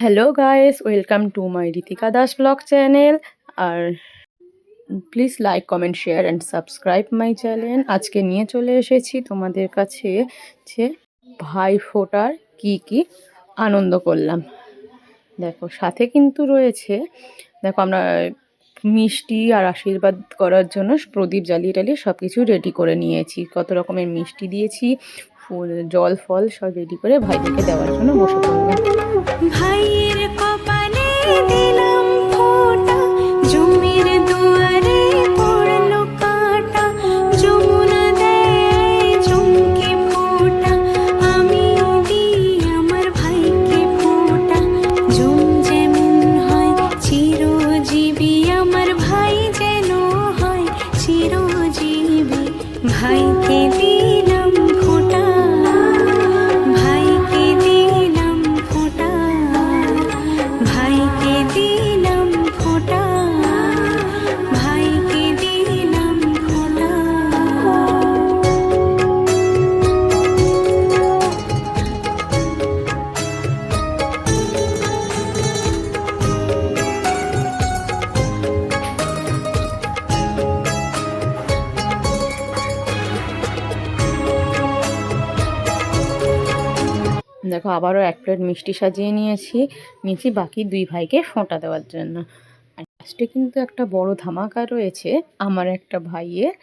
Hello guys welcome to my Ritika Das blog channel R please like comment share and subscribe my channel আজকে নিয়ে চলে এসেছি তোমাদের কাছে যে ভাই ফোটার কী কী আনন্দ করলাম। দেখো, সাথে কিন্তু রয়েছে, দেখো আমরা মিষ্টি আর আশীর্বাদ করার জন্য প্রদীপ জ্বালিয়ে টালিয়ে সব কিছু রেডি করে নিয়েছি। কত রকমের মিষ্টি দিয়েছি ফুল জল ফল সব রেডি করে ভাইদেরকে দেওয়ার জন্য বসে পড়লাম। ভাইয়ের কপালে দেখো, আবারও এক প্লেট মিষ্টি সাজিয়ে নিয়েছি। নিচে বাকি দুই ভাইকে ফোঁটা দেওয়ার জন্য। আর লাস্টে কিন্তু একটা বড় ধামাকা রয়েছে আমার একটা ভাইয়ের।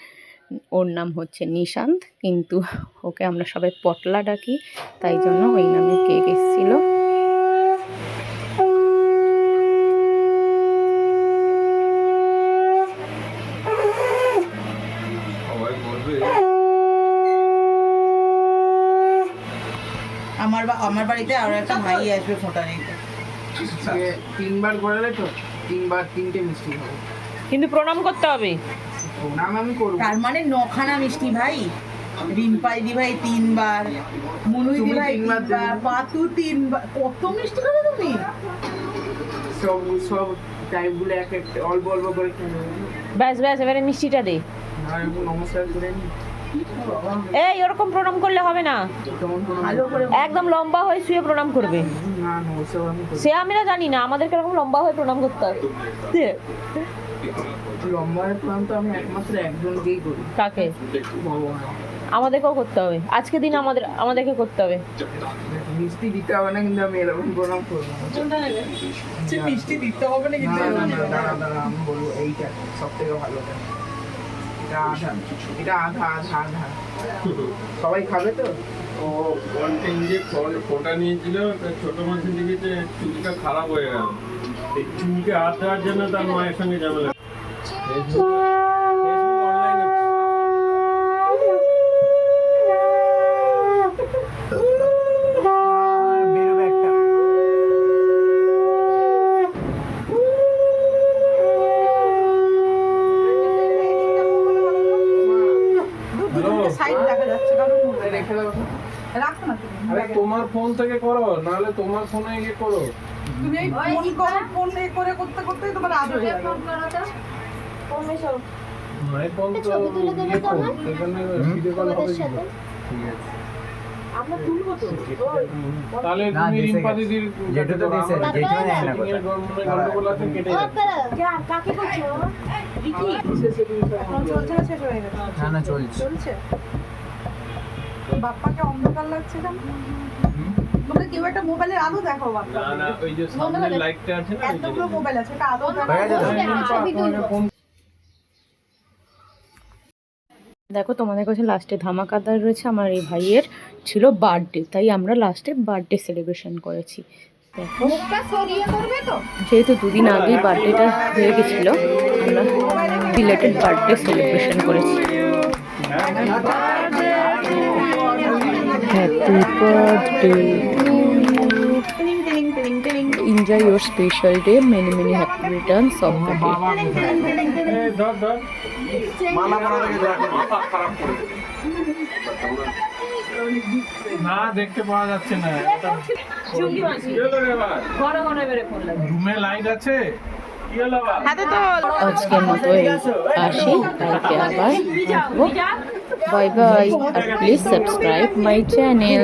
ওর নাম হচ্ছে নিশান্ত, কিন্তু ওকে আমরা সবাই পটলা ডাকি, তাই জন্য ওই নামে কেক এসেছিল। আমার আমার বাড়িতে আরও একটা ভাই আসবে ফোঁটা নিতে। তিনবার করালে তো তিনবার তিনটে মিষ্টি হবে কিন্তু প্রণাম করতে হবে। প্রণাম আমি করব। তার মানে নখানা মিষ্টি ভাই রিম্পাই দি ভাই তিনবার মুনুই দি ভাই তিনবার পাতু তিনবার কত মিষ্টি খাবে তুমি? সব সব টাইপগুলো এক এক অল্প অল্প করে ব্যাস ব্যাস এবারে মিষ্টিটা দে। আর নমস্কার করে নি। এই ওরকম প্রণাম করলে হবে না। একদম লম্বা হয়ে শুয়ে প্রণাম করবে। সে আমরা জানি না আমাদেরকে এরকম লম্বা হয়ে প্রণাম করতে হবে দে, লম্বা হয়ে প্রণাম তো আমি একমাত্র একজনকেই করি। কাকে? আমাদেরকেও করতে হবে। আজকে দিন আমাদের আমাদেরকে করতে হবে। মিষ্টি দিতে হবে না কিন্তু আমি এরকম প্রণাম করব মিষ্টি দিতে হবে না কিন্তু আমি বলব এইটা সব থেকে ভালো। এটা আধা এটা আধা আধা আধা সবাই খাবে তো? ও বলতে যে ফল ফোটা নিয়েছিল তা ছোট দিকে যে চুলটা খারাপ হয়ে গেল। এই চুলকে হাত দেওয়ার জন্য তার মায়ের সঙ্গে ঝামেলা। যাচ্ছে রেখে দাও রাখো না তুমি আরে তোমার ফোন থেকে করো নাহলে তোমার ফোনে গিয়ে করো। তুমি এই ফোন করো ফোন এ করে করতে করতে তোমার আজ হয়ে যাবে। মায়ের ফোন তো। ইয়ে ফোন সেখানে ভিডিও কল হবে করে? ঠিক আছে। তাহলে তুমি রিম্পা দিদির দিয়েছে, না গন্ডগোল- গন্ডগোল আছে কেটে যাবে। ফোন চলছে না শেষ হয়ে গেছে। না না চলছে। চলছে? বাপ্পাকে অন্ধকার লাগছে না তোমরা কেউ একটা মোবাইলের আলো দেখো বাপ্পা। না না ওই যে সামনে লাইটটা আছে না এতগুলো মোবাইল আছে একটা আলো দেখো হয়ে গেছে তো? তোমাকে ফোন দেখো তোমাদের কাছে লাস্টে ধামাকাদার রয়েছে। আমার এই ভাইয়ের ছিল বার্থডে তাই আমরা লাস্টে বার্থডে সেলিব্রেশন করেছি। দেখো। যেহেতু দুদিন আগেই বার্থডেটা হয়ে গেছিল আমরা রিলেটেড বার্থডে সেলিব্রেশন করেছি। Happy birthday enjoy your special day many many happy returns of the day এই ধর ধর না দেখতে পাওয়া যাচ্ছে না। রুমে লাইট আছে? কি হলো আবার? আজকের মতো আসি। কালকে আবার আসব বাই বাই আর প্লিজ সাবস্ক্রাইব মাই চ্যানেল